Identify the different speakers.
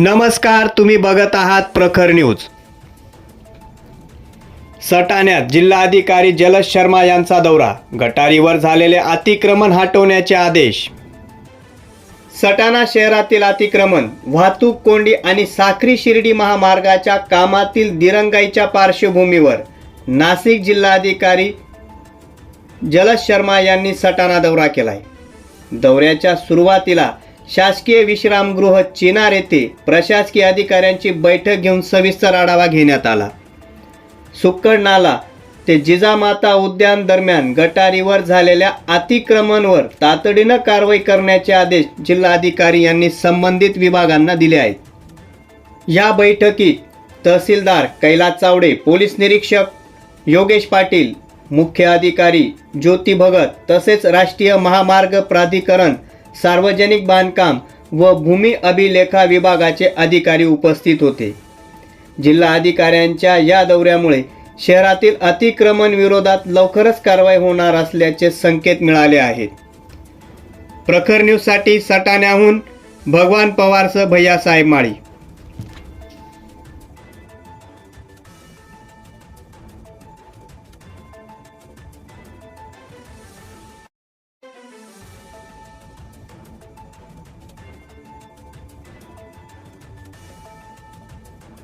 Speaker 1: नमस्कार तुम्ही बघत आहात प्रखर न्यूज. सटाण्यात जिल्हाधिकारी जलज शर्मा यांचा दौरा. गटारीवर झालेले अतिक्रमण हटवण्याचे आदेश. सटाणा शहरातील अतिक्रमण वाहतूक कोंडी आणि साखरी शिर्डी महामार्गाच्या कामातील दिरंगाईच्या पार्श्वभूमीवर नाशिक जिल्हाधिकारी जलज शर्मा यांनी सटाणा दौरा केलाय. दौऱ्याच्या सुरुवातीला शासकीय विश्रामगृह चिनार येथे प्रशासकीय अधिकाऱ्यांची बैठक घेऊन सविस्तर आढावा घेण्यात आला. सुक्कड नाला ते जिजामाता उद्यान दरम्यान गटारीवर झालेल्या अतिक्रमणवर तातडीनं कारवाई करण्याचे आदेश जिल्हाधिकारी यांनी संबंधित विभागांना दिले आहेत. या बैठकीत तहसीलदार कैलास चावडे पोलीस निरीक्षक योगेश पाटील मुख्य अधिकारी ज्योती भगत तसेच राष्ट्रीय महामार्ग प्राधिकरण सार्वजनिक बांधकाम व भूमी अभिलेखा विभागाचे अधिकारी उपस्थित होते. जिल्हा अधिकाऱ्यांच्या या दौऱ्यामुळे शहरातील अतिक्रमण विरोधात लवकरच कारवाई होणार असल्याचे संकेत मिळाले आहेत. प्रखर न्यूजसाठी सटाण्याहून भगवान पवारसह भैयासाहेब माळी.